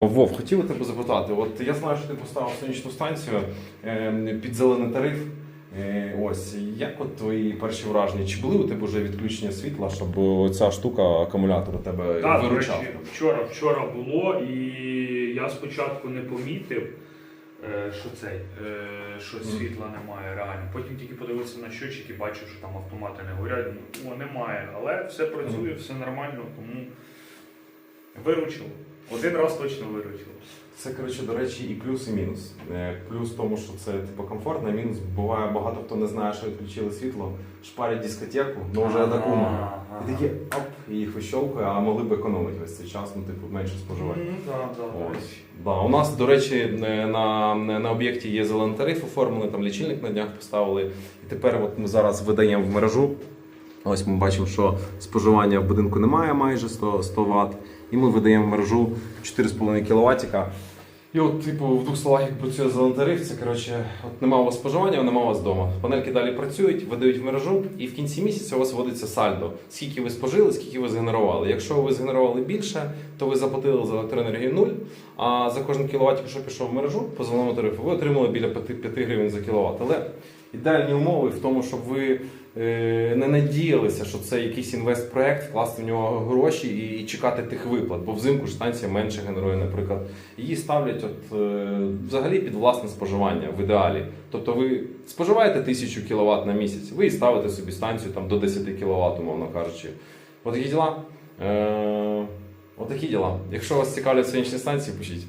Вов, хотів тебе запитати. От я знаю, що ти поставив сонячну станцію е, під зелений тариф. Е, ось як от твої перші враження? Чи були у тебе вже відключення світла, щоб ця штука акумулятор у тебе Так, до виручав? речі, вчора, вчора було, і я спочатку не помітив, е, що цей, е, що світла немає реально. Потім тільки подивився на щочик і бачив, що там автомати не горять. О, немає. Але все працює, все нормально, тому виручило. Один раз точно виручило. Це коротше, до речі, і плюс, і мінус. Е, Плюс в тому, що це типу комфортно, а мінус буває багато хто не знає, що відключили світло, шпарять дискотеку, ну вже до кума. І такі оп, і їх вищовкою, а могли б економити весь цей час, ну типу менше споживати. Ось. Да, у нас, до речі, е, на, на об'єкті є зелений тариф оформлений, там лічильник на днях поставили. І тепер от ми зараз видаємо в мережу. Ось ми бачимо, що споживання в будинку немає майже 100, 100 Вт. І ми видаємо мережу 4,5 кВт. І от, типу, в двох словах, як працює зелений тариф, це коротше, от нема у вас споживання, нема у вас вдома. Панельки далі працюють, видають в мережу, і в кінці місяця у вас вводиться сальдо. Скільки ви спожили, скільки ви згенерували. Якщо ви згенерували більше, то ви заплатили за електроенергію 0, а за кожен кіловат, що пішов в мережу по зеленому тарифу, ви отримали біля 5, 5 гривень за кіловат. Але ідеальні умови в тому, щоб ви е, не надіялися, що це якийсь інвестпроект, вкласти в нього гроші і, чекати тих виплат, бо взимку ж станція менше генерує, наприклад. Її ставлять от, е, взагалі під власне споживання в ідеалі. Тобто ви споживаєте 1000 кВт на місяць, ви і ставите собі станцію там, до 10 кВт, умовно кажучи. Отакі діла. Е, отакі діла. Якщо вас цікавлять сонячні станції, пишіть.